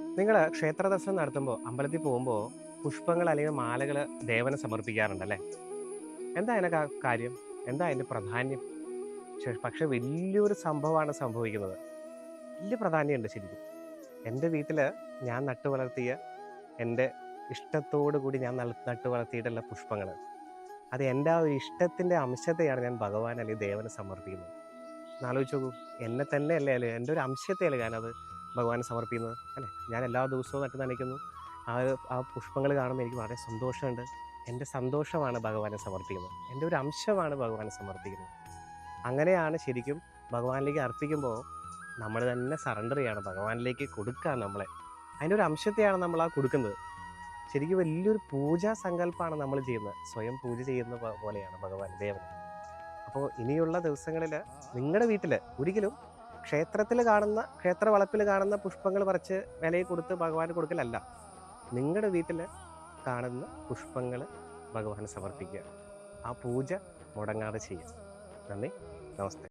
നിങ്ങൾ ക്ഷേത്ര ദർശനം നടത്തുമ്പോൾ അമ്പലത്തിൽ പോകുമ്പോൾ പുഷ്പങ്ങൾ അല്ലെങ്കിൽ മാലകൾ ദേവനെ സമർപ്പിക്കാറുണ്ടല്ലേ? എന്താ അതിനൊക്കെ കാര്യം? എന്താ അതിന്റെ പ്രാധാന്യം? പക്ഷെ- പക്ഷെ വലിയൊരു സംഭവമാണ് സംഭവിക്കുന്നത്. വലിയ പ്രാധാന്യമുണ്ട് ശരിക്കും. എന്റെ വീട്ടിൽ ഞാൻ നട്ടു വളർത്തിയ എന്റെ ഇഷ്ടത്തോടു കൂടി ഞാൻ നട്ടു വളർത്തിയിട്ടുള്ള പുഷ്പങ്ങൾ അത് എന്റെ ആ ഒരു ഇഷ്ടത്തിന്റെ അംശത്തെയാണ് ഞാൻ ഭഗവാൻ അല്ലെങ്കിൽ ദേവനെ സമർപ്പിക്കുന്നത്. എന്നാലോചിച്ച് നോക്കൂ. എന്നെ തന്നെ അല്ലേ അല്ലേ? എന്റെ ഒരു അംശത്തെയല്ലേ ഞാനത് ഭഗവാന് സമർപ്പിക്കുന്നത് അല്ലേ? ഞാൻ എല്ലാ ദിവസവും നട്ട് നനയ്ക്കുന്നു ആ ആ പുഷ്പങ്ങൾ കാണുമ്പോൾ എനിക്ക് വളരെ സന്തോഷമുണ്ട്. എന്റെ സന്തോഷമാണ് ഭഗവാനെ സമർപ്പിക്കുന്നത്. എന്റെ ഒരു അംശമാണ് ഭഗവാനെ സമർപ്പിക്കുന്നത്. അങ്ങനെയാണ് ശരിക്കും ഭഗവാനിലേക്ക് അർപ്പിക്കുമ്പോൾ നമ്മൾ തന്നെ സറണ്ടർ ചെയ്യാണ്. ഭഗവാനിലേക്ക് കൊടുക്കുകയാണ് നമ്മളെ. അതിന്റെ ഒരു അംശത്തെയാണ് നമ്മൾ ആ കൊടുക്കുന്നത്. ശരിക്കും വലിയൊരു പൂജാ സങ്കല്പമാണ് നമ്മൾ ചെയ്യുന്നത്. സ്വയം പൂജ ചെയ്യുന്ന പോലെയാണ് ഭഗവാൻ ദേവൻ. അപ്പോൾ ഇനിയുള്ള ദിവസങ്ങളിൽ നിങ്ങളുടെ വീട്ടിൽ ഒരിക്കലും ക്ഷേത്രത്തിൽ കാണുന്ന ക്ഷേത്ര വളപ്പിൽ കാണുന്ന പുഷ്പങ്ങൾ പറിച്ച് വിലയിൽ കൊടുത്ത് ഭഗവാന് കൊടുക്കലല്ല. നിങ്ങളുടെ വീട്ടിൽ കാണുന്ന പുഷ്പങ്ങൾ ഭഗവാന് സമർപ്പിക്കുക. ആ പൂജ മുടങ്ങാതെ ചെയ്യുക. നന്ദി. നമസ്തേ.